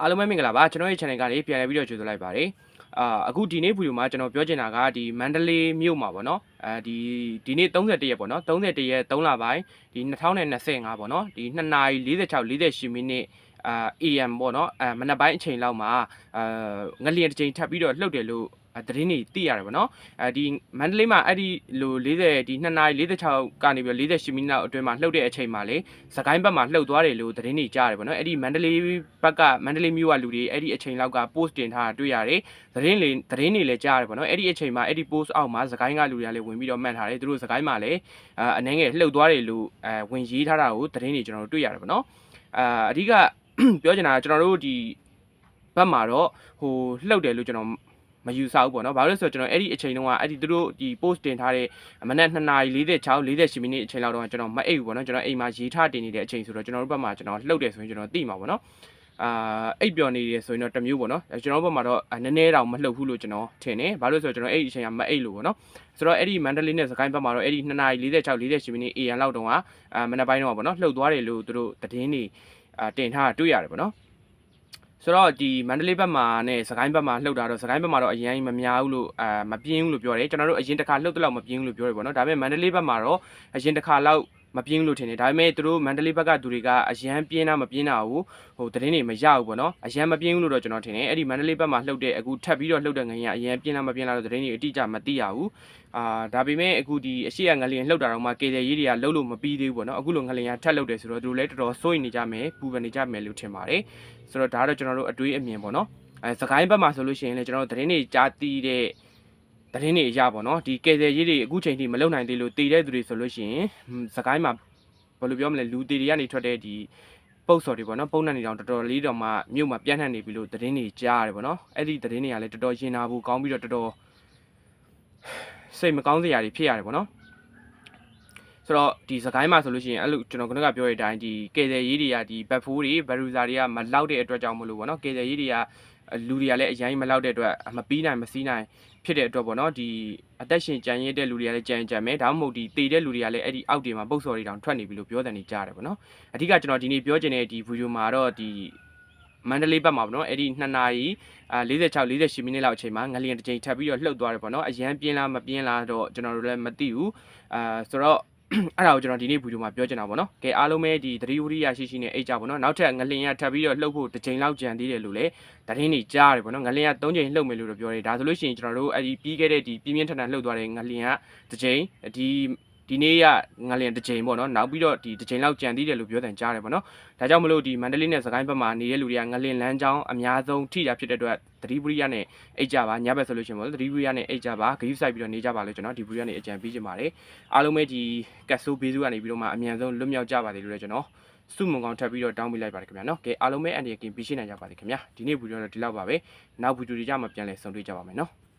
အားလုံးပဲမင်္ဂလာပါကျွန်တော်ရဲ့ channel ကနေပြန်လည်ပြီးတော့ကြိုဆိုလိုက်ပါတယ်အာအခုဒီနေ့ဗီဒီယိုမှာကျွန်တော်ပြောချင်တာကဒီမန္တလေးမြို့မှာပေါ့နော်အဲဒီဒီနေ့31ရက်ပေါ့နော်31ရက်3လပိုင်းဒီ2025ပေါ့နော်ဒီ2နာရီ46 48မိနစ် အာ AM ပေါ့နော်အဲမနက်ပိုင်းအချိန်လောက်မှာအာငလျင်တစ်ချိန်ထပ်ပြီးတော့လှုပ်တယ်လို့အဲသတင်းတွေသိရတယ်ပေါ့နော်အဲဒီမန္တလေးမှာအဲ့ဒီလို40ဒီ2နာရီ46ကနေပြီးတော့48မိနစ်လောက်အတွင်းမှာလှုပ်တဲ့အချိန်မှာလေစကိုင်းဘက်မှာလှုပ်သွားတယ်လို့သတင်းတွေကြားရတယ်ပေါ့နော်အဲ့ဒီမန္တလေးဘက်ကမန္တလေးမြို့ကလူတွေအဲ့ဒီအချိန်လောက်က post တင်ထားတာတွေ့ရတယ်သတင်းလေသတင်းတွေလည်းကြားရတယ်ပေါ့နော်အဲ့ဒီအချိန်မှာအဲ့ဒီ post အောက်မှာစကိုင်းကလူတွေကလည်းဝင်ပြီးတော့မှတ်ထားတယ်သူတို့စကိုင်းမှာလည်းအာအနှဲငယ်လှုပ်သွားတယ်လို့အဲဝင်ရေးထားတာကိုသတင်းတွေကျွန်တော်တို့တွေ့ရတယ်ပေါ့နော်အာအဓိက ပြောချင်တာကကျွန်တော်တို့ဒီဘက်မှာတော့ဟိုလှုပ်တယ်လို့ကျွန်တော်မယူဆဘူးပေါ့နော်ဘာလို့လဲဆိုတော့ကျွန်တော်အဲ့ဒီအချိန်တုန်းကအဲ့ဒီသူတို့ဒီ post တင်ထားတဲ့မနက်2နာရီ46 48မိနစ်အချိန်လောက်တော့ကျွန်တော်မအိပ်ဘူးပေါ့နော်ကျွန်တော်အိမ်မှာရေးထားတင်နေတဲ့အချိန်ဆိုတော့ကျွန်တော်တို့ဘက်မှာကျွန်တော်လှုပ်တယ်ဆိုရင်ကျွန်တော်သိမှာပေါ့နော်အာအိပ်ပျော်နေတယ်ဆိုရင်တော့တစ်မျိုးပေါ့နော်ကျွန်တော်တို့ဘက်မှာတော့နည်းနည်းတောင်မလှုပ်ဘူးလို့ကျွန်တော်ထင်တယ်ဘာလို့လဲဆိုတော့ကျွန်တော်အဲ့ဒီအချိန်ကမအိပ်လို့ပေါ့နော်ဆိုတော့အဲ့ဒီမန္တလေးနဲ့စကိုင်းဘက်မှာတော့အဲ့ဒီ2နာရီ46 48မိနစ် AM လောက်တုန်းကအာမနက်ပိုင်းတော့ပေါ့နော်လှုပ်သွားတယ်လို့သူတို့သတင်းတွေ အာတင်ထားတာတွေ့ရတယ်ပေါ့နော်ဆိုတော့ဒီမန္တလေးဘက်မှာနဲ့စကိုင်းဘက်မှာလှုပ်တာတော့စကိုင်းဘက်မှာတော့အရင်မများဘူးလို့အာမပြင်းဘူးလို့ပြောတယ်ကျွန်တော်တို့အရင်တစ်ခါလှုပ်တော့မပြင်းဘူးလို့ပြောတယ်ပေါ့နော်ဒါပေမဲ့မန္တလေးဘက်မှာတော့အရင်တစ်ခါလောက် မပြင်းဘူးလို့ထင်တယ်ဒါပေမဲ့သူတို့မန္တလေးဘက်ကသူတွေကအရန်ပြင်းတာမပြင်းတာဘူးဟိုသတင်းတွေမရဘူးပေါ့နော်အရန်မပြင်းဘူးလို့တော့ကျွန်တော်ထင်တယ်အဲ့ဒီမန္တလေးဘက်မှာလှုပ်တဲ့အခုထပ်ပြီးတော့လှုပ်တဲ့ငရင်ကအရန်ပြင်းလားမပြင်းလားတော့သတင်းတွေအတိအကျမသိရဘူးအာဒါပေမဲ့အခုဒီအရှိရငလျင်လှုပ်တာတော့မှကေတယ်ရေးတွေကလှုပ်လို့မပြီးသေးဘူးပေါ့နော်အခုလိုငလျင်ကထပ်လှုပ်တယ်ဆိုတော့သူတို့လည်းတော်တော်စိုးရိမ်နေကြမယ်ပူပန်နေကြမယ်လို့ထင်ပါတယ်ဆိုတော့ဒါကတော့ကျွန်တော်တို့အတွေးအမြင်ပေါ့နော်အဲစကိုင်းဘက်မှာဆိုလို့ရှိရင်လည်းကျွန်တော်တို့သတင်းတွေကြားသိတဲ့ သတင်းတွေအရပေါ့နော်ဒီကေတယ်ရေးတွေအခုချိန်ထိမလုံနိုင်သေးလို့တည်တဲ့သူတွေဆိုလို့ရှိရင်စကိုင်းမှာဘယ်လိုပြောမလဲလူတည်တွေကနေထွက်တဲ့ဒီပုတ်စော်တွေပေါ့နော်ပုံနဲ့နေတောင်တော်တော်လေးတော့မှမြို့မှာပြန့်နှံ့နေပြီလို့သတင်းတွေကြားရတယ်ပေါ့နော်အဲ့ဒီသတင်းတွေကလည်းတော်တော်ရင်နာဖို့ကောင်းပြီးတော့တော်တော်စိတ်မကောင်းစရာတွေဖြစ်ရတယ်ပေါ့နော်ဆိုတော့ဒီစကိုင်းမှာဆိုလို့ရှိရင်အဲ့လိုကျွန်တော်ခုနကပြောတဲ့အတိုင်းဒီကေတယ်ရေးတွေကဒီဘက်ဖိုးတွေဘရူဇာတွေကမလောက်တဲ့အတွက်ကြောင့်မလို့ပေါ့နော်ကေတယ်ရေးတွေက လူတွေကလည်းအရင်မလောက်တဲ့အတွက်မပီးနိုင်မစည်းနိုင်ဖြစ်တဲ့အတွက်ပေါ့နော်ဒီအသက်ရှင်ကြံရတဲ့လူတွေကလည်းကြံကြံမယ်ဒါမှမဟုတ်ဒီတည်တဲ့လူတွေကလည်းအဲ့ဒီအောက်တွေမှာပုတ်စော်တွေတောင်ထွက်နေပြီလို့ပြောတယ်နေကြတယ်ပေါ့နော်အဓိကကျွန်တော်ဒီနေ့ပြောချင်တဲ့ဒီဗီဒီယိုမှာတော့ဒီမန္တလေးဘက်မှာပေါ့နော်အဲ့ဒီ2နာရီအာ46 48မိနစ်လောက်အချိန်မှာငလျင်တစ်ချိန်ထပ်ပြီးတော့လှုပ်သွားတယ်ပေါ့နော်အရန်ပြင်းလားမပြင်းလားတော့ကျွန်တော်တို့လည်းမသိဘူးအာဆိုတော့ အဲ့ဒါကိုကျွန်တော်ဒီနေ့ဗီဒီယိုမှာပြောချင်တာပေါ့နော်။ကဲအားလုံးပဲဒီသတိဝရိယရှိရှိနဲ့အိတ်ကြပေါ့နော်။နောက်ထပ်ငလင်ရထပ်ပြီးတော့လှုပ်ဖို့တစ်ချိန်လောက်ကြံသေးတယ်လို့လည်းသတင်းတွေကြားရတယ်ပေါ့နော်။ငလင်ရ၃ချိန်လှုပ်မယ်လို့တော့ပြောတယ်။ဒါဆိုလို့ရှိရင်ကျွန်တော်တို့အဲ့ဒီပြီးခဲ့တဲ့ဒီပြင်းပြင်းထန်ထန်လှုပ်သွားတဲ့ငလင်ရတစ်ချိန်ဒီ ဒီနေ့ရငလင်တစ်ချိန်ပေါ့နော်။နောက်ပြီးတော့ဒီတစ်ချိန်လောက်ကြံသေးတယ်လို့ပြောတယ်ကြားတယ်ပေါ့နော်။ဒါကြောင့်မလို့ဒီမန္တလေးနဲ့စကိုင်းဘက်မှာနေတဲ့လူတွေကငလင်လမ်းကြောင်းအများဆုံးထိတာဖြစ်တဲ့အတွက်သတိဝရိယနဲ့အိတ်ကြပါညဘက်ဆိုလို့ရှိရင်ပေါ့သတိဝရိယနဲ့အိတ်ကြပါဂရုစိုက်ပြီးတော့နေကြပါလို့ကျွန်တော်ဒီဗီဒီယိုကနေအကြံပေးချင်ပါတယ်။အားလုံးပဲဒီကတ်ဆိုးဘေးစုကနေပြီးတော့မှအမြန်ဆုံးလွတ်မြောက်ကြပါစေလို့လည်းကျွန်တော်စုမုံကောင်ထပ်ပြီးတော့တောင်းပေးလိုက်ပါတယ်ခင်ဗျာနော်။ကဲအားလုံးပဲအန်ဒီကင်ပြီးရှင်းနိုင်ကြပါစေခင်ဗျာ။ဒီနေ့ဗီဒီယိုတော့ဒီလောက်ပါပဲ။နောက်ဗီဒီယိုတွေကြမှာပြန်လည်ဆုံတွေ့ကြပါမယ်နော်။